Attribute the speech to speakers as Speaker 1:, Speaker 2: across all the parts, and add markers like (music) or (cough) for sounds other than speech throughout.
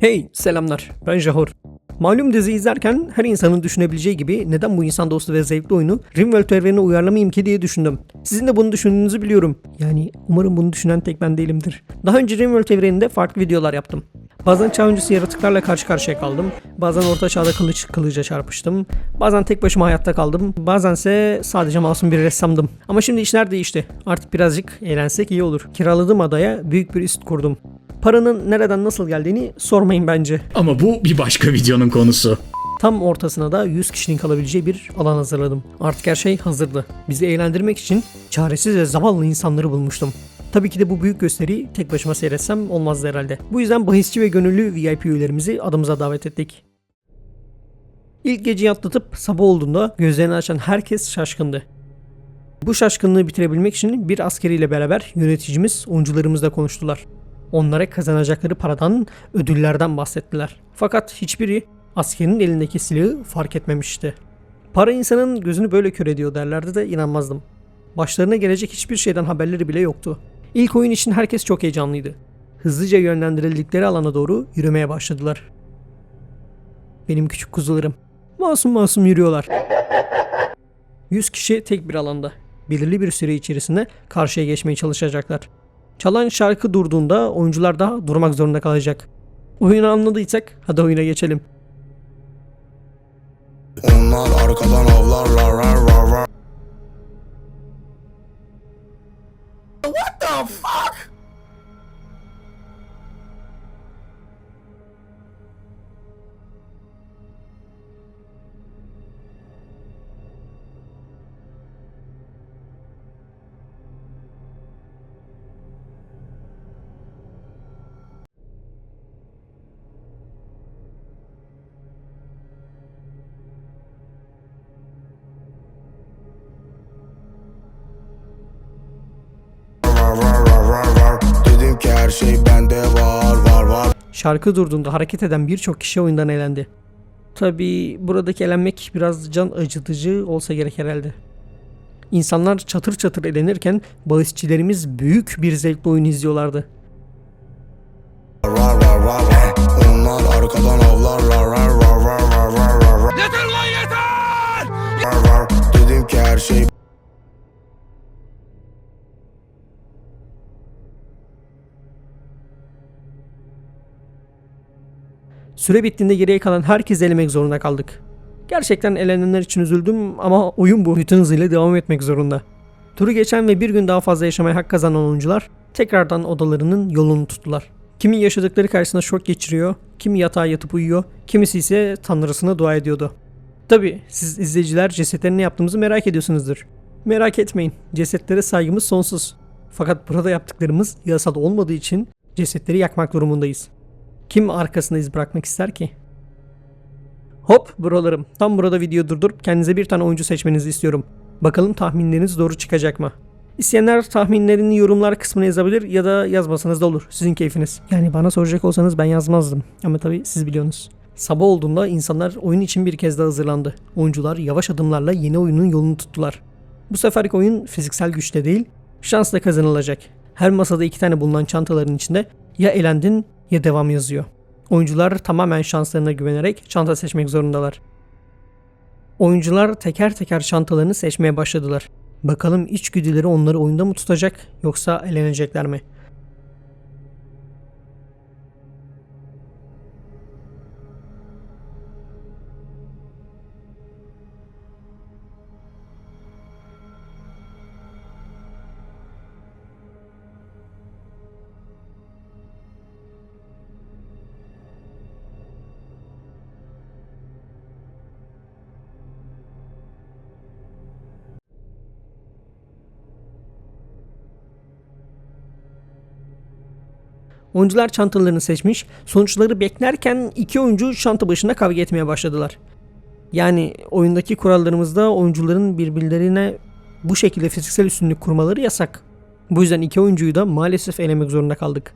Speaker 1: Hey selamlar ben Jahor. Malum dizi izlerken her insanın düşünebileceği gibi neden bu insan dostu ve zevkli oyunu Rimworld evrenine uyarlamayayım ki diye düşündüm. Sizin de bunu düşündüğünüzü biliyorum. Yani umarım bunu düşünen tek ben değilimdir. Daha önce Rimworld evreninde farklı videolar yaptım. Bazen çağ öncesi yaratıklarla karşı karşıya kaldım. Bazen orta çağda kılıç kılıca çarpıştım. Bazen tek başıma hayatta kaldım. Bazense sadece masum bir ressamdım. Ama şimdi işler değişti. Artık birazcık eğlensek iyi olur. Kiraladığım adaya büyük bir üst kurdum. Paranın nereden nasıl geldiğini sormayın bence.
Speaker 2: Ama bu bir başka videonun konusu.
Speaker 1: Tam ortasına da 100 kişinin kalabileceği bir alan hazırladım. Artık her şey hazırdı. Bizi eğlendirmek için çaresiz ve zavallı insanları bulmuştum. Tabii ki de bu büyük gösteriyi tek başıma seyretsem olmazdı herhalde. Bu yüzden bahisçi ve gönüllü VIP üyelerimizi adımıza davet ettik. İlk geceyi atlatıp sabah olduğunda gözlerini açan herkes şaşkındı. Bu şaşkınlığı bitirebilmek için bir askeriyle beraber yöneticimiz oyuncularımızla konuştular. Onlara kazanacakları paradan, ödüllerden bahsettiler. Fakat hiçbiri askerin elindeki silahı fark etmemişti. Para insanın gözünü böyle kör ediyor derlerdi de inanmazdım. Başlarına gelecek hiçbir şeyden haberleri bile yoktu. İlk oyun için herkes çok heyecanlıydı. Hızlıca yönlendirildikleri alana doğru yürümeye başladılar. Benim küçük kuzularım. Masum masum yürüyorlar. 100 kişi tek bir alanda. Belirli bir süre içerisinde karşıya geçmeye çalışacaklar. Çalan şarkı durduğunda oyuncular da durmak zorunda kalacak. Oyunu anladıysak hadi oyuna geçelim.
Speaker 3: Onlar arkadan avlarlar rar rar rar. Oh, fuck! Her şey bende var var var.
Speaker 1: Şarkı durduğunda hareket eden birçok kişi oyundan elendi. Tabi buradaki elenmek biraz can acıtıcı olsa gerek herhalde. İnsanlar çatır çatır elenirken bahisçilerimiz büyük bir zevkle oyun izliyorlardı.
Speaker 3: Rar rar rar rar. Onlar arkadan avlarlar
Speaker 1: Süre bittiğinde geriye kalan herkes elemek zorunda kaldık. Gerçekten elenenler için üzüldüm ama oyun bu. Bütün hızıyla devam etmek zorunda. Turu geçen ve bir gün daha fazla yaşamaya hak kazanan oyuncular tekrardan odalarının yolunu tuttular. Kimi yaşadıkları karşısında şok geçiriyor, kimi yatağa yatıp uyuyor, kimisi ise tanrısına dua ediyordu. Tabi siz izleyiciler cesetlerin yaptığımızı merak ediyorsunuzdur. Merak etmeyin, cesetlere saygımız sonsuz. Fakat burada yaptıklarımız yasal olmadığı için cesetleri yakmak durumundayız. Kim arkasında iz bırakmak ister ki? Hop buralarım. Tam burada video durdurup kendinize bir tane oyuncu seçmenizi istiyorum. Bakalım tahminleriniz doğru çıkacak mı? İsteyenler tahminlerini yorumlar kısmına yazabilir ya da yazmasanız da olur. Sizin keyfiniz. Yani bana soracak olsanız ben yazmazdım. Ama tabii siz biliyorsunuz. Sabah olduğunda insanlar oyun için bir kez daha hazırlandı. Oyuncular yavaş adımlarla yeni oyunun yolunu tuttular. Bu seferki oyun fiziksel güçle değil, şansla kazanılacak. Her masada iki tane bulunan çantaların içinde ya elendin ya devam yazıyor. Oyuncular tamamen şanslarına güvenerek çanta seçmek zorundalar. Oyuncular teker teker çantalarını seçmeye başladılar. Bakalım içgüdüleri onları oyunda mı tutacak yoksa elenecekler mi? Oyuncular çantalarını seçmiş, sonuçları beklerken iki oyuncu çanta başına kavga etmeye başladılar. Yani oyundaki kurallarımızda oyuncuların birbirlerine bu şekilde fiziksel üstünlük kurmaları yasak. Bu yüzden iki oyuncuyu da maalesef elemek zorunda kaldık.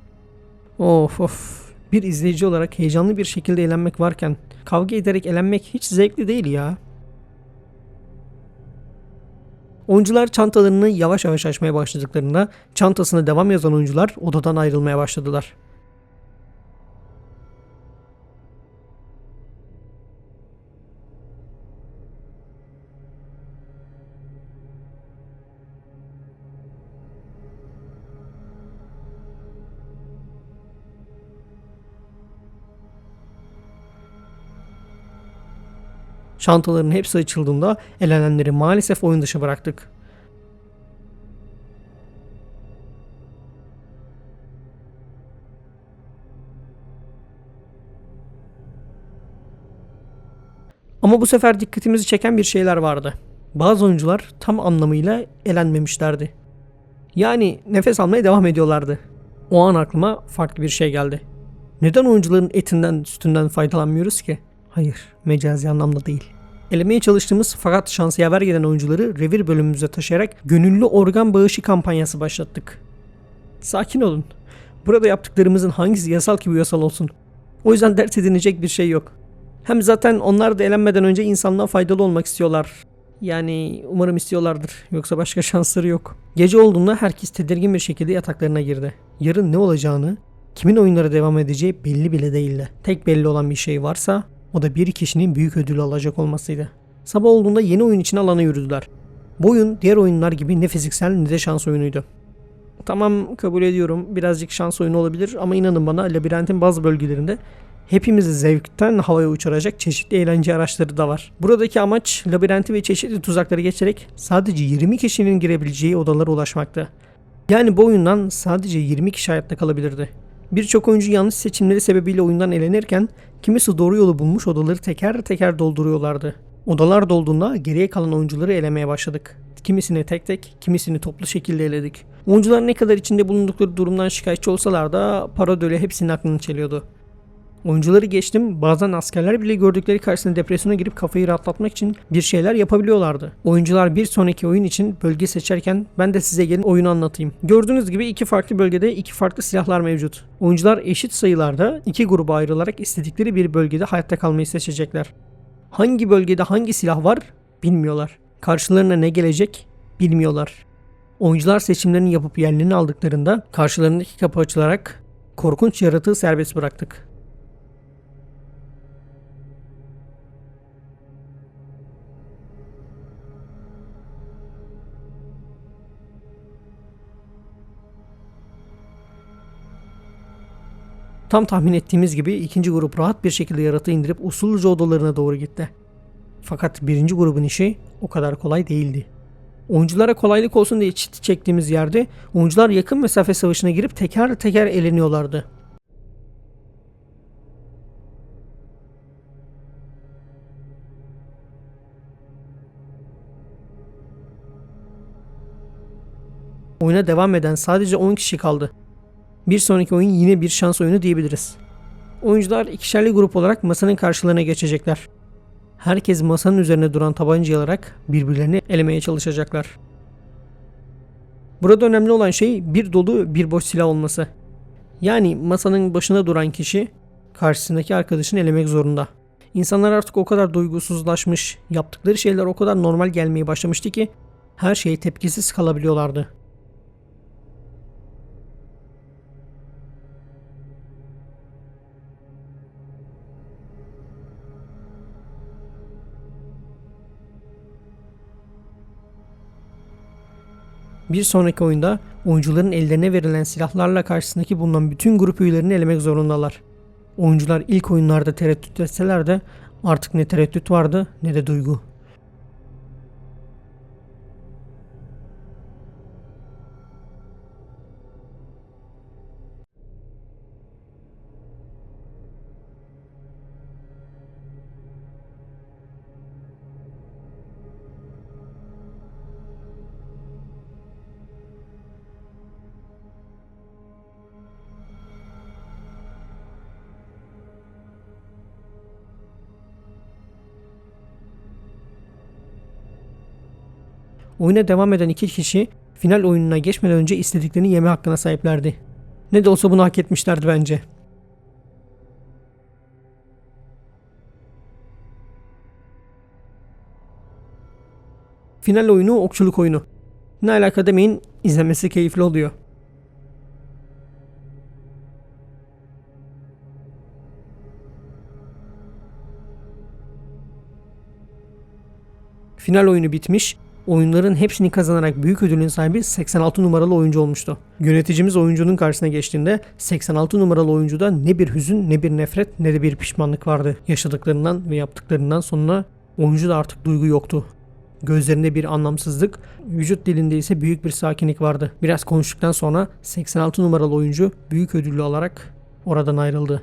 Speaker 1: Of of. Bir izleyici olarak heyecanlı bir şekilde eğlenmek varken kavga ederek elenmek hiç zevkli değil ya. Oyuncular çantalarını yavaş yavaş açmaya başladıklarında çantasına devam yazan oyuncular odadan ayrılmaya başladılar. Çantaların hepsi açıldığında elenenleri maalesef oyun dışı bıraktık. Ama bu sefer dikkatimizi çeken bir şeyler vardı. Bazı oyuncular tam anlamıyla elenmemişlerdi. Yani nefes almaya devam ediyorlardı. O an aklıma farklı bir şey geldi. Neden oyuncuların etinden, sütünden faydalanmıyoruz ki? Hayır, mecazi anlamda değil. Elemeye çalıştığımız fakat şansı yaver gelen oyuncuları revir bölümümüze taşıyarak gönüllü organ bağışı kampanyası başlattık. Sakin olun. Burada yaptıklarımızın hangisi yasal ki bu yasal olsun. O yüzden dert edinecek bir şey yok. Hem zaten onlar da elenmeden önce insanlığa faydalı olmak istiyorlar. Yani umarım istiyorlardır. Yoksa başka (laughs) şansları yok. Gece olduğunda herkes tedirgin bir şekilde yataklarına girdi. Yarın ne olacağını, kimin oyunlara devam edeceği belli bile değildi. Tek belli olan bir şey varsa o da bir kişinin büyük ödülü alacak olmasıydı. Sabah olduğunda yeni oyun için alana yürüdüler. Bu oyun diğer oyunlar gibi ne fiziksel ne de şans oyunuydu. Tamam kabul ediyorum birazcık şans oyunu olabilir ama inanın bana labirentin bazı bölgelerinde hepimizi zevkten havaya uçuracak çeşitli eğlence araçları da var. Buradaki amaç labirenti ve çeşitli tuzakları geçerek sadece 20 kişinin girebileceği odalara ulaşmaktı. Yani bu oyundan sadece 20 kişi hayatta kalabilirdi. Birçok oyuncu yanlış seçimleri sebebiyle oyundan elenirken kimisi doğru yolu bulmuş odaları teker teker dolduruyorlardı. Odalar dolduğunda geriye kalan oyuncuları elemeye başladık. Kimisini tek tek, kimisini toplu şekilde eledik. Oyuncular ne kadar içinde bulundukları durumdan şikayetçi olsalar da paradöle hepsinin aklını çeliyordu. Oyuncuları geçtim bazen askerler bile gördükleri karşısında depresyona girip kafayı rahatlatmak için bir şeyler yapabiliyorlardı. Oyuncular bir sonraki oyun için bölge seçerken ben de size gelin oyunu anlatayım. Gördüğünüz gibi iki farklı bölgede iki farklı silahlar mevcut. Oyuncular eşit sayılarda iki gruba ayrılarak istedikleri bir bölgede hayatta kalmayı seçecekler. Hangi bölgede hangi silah var bilmiyorlar. Karşılarına ne gelecek bilmiyorlar. Oyuncular seçimlerini yapıp yerlerini aldıklarında karşılarındaki kapı açılarak korkunç yaratığı serbest bıraktık. Tam tahmin ettiğimiz gibi ikinci grup rahat bir şekilde yaratığı indirip usulca odalarına doğru gitti. Fakat birinci grubun işi o kadar kolay değildi. Oyunculara kolaylık olsun diye çit çektiğimiz yerde oyuncular yakın mesafe savaşına girip teker teker eleniyorlardı. Oyuna devam eden sadece 10 kişi kaldı. Bir sonraki oyun yine bir şans oyunu diyebiliriz. Oyuncular ikişerli grup olarak masanın karşılarına geçecekler. Herkes masanın üzerine duran tabancayı alarak birbirlerini elemeye çalışacaklar. Burada önemli olan şey bir dolu bir boş silah olması. Yani masanın başına duran kişi karşısındaki arkadaşını elemek zorunda. İnsanlar artık o kadar duygusuzlaşmış, yaptıkları şeyler o kadar normal gelmeye başlamıştı ki her şeye tepkisiz kalabiliyorlardı. Bir sonraki oyunda oyuncuların ellerine verilen silahlarla karşısındaki bulunan bütün grup üyelerini elemek zorundalar. Oyuncular ilk oyunlarda tereddüt etseler de artık ne tereddüt vardı ne de duygu. Oyuna devam eden iki kişi final oyununa geçmeden önce istediklerini yeme hakkına sahiplerdi. Ne de olsa bunu hak etmişlerdi bence. Final oyunu okçuluk oyunu. Ne alaka demeyin izlemesi keyifli oluyor. Final oyunu bitmiş. Oyunların hepsini kazanarak büyük ödülün sahibi 86 numaralı oyuncu olmuştu. Yöneticimiz oyuncunun karşısına geçtiğinde 86 numaralı oyuncuda ne bir hüzün ne bir nefret ne de bir pişmanlık vardı. Yaşadıklarından ve yaptıklarından sonra Oyuncuda artık duygu yoktu. Gözlerinde bir anlamsızlık, vücut dilinde ise büyük bir sakinlik vardı. Biraz konuştuktan sonra 86 numaralı oyuncu büyük ödüllü alarak oradan ayrıldı.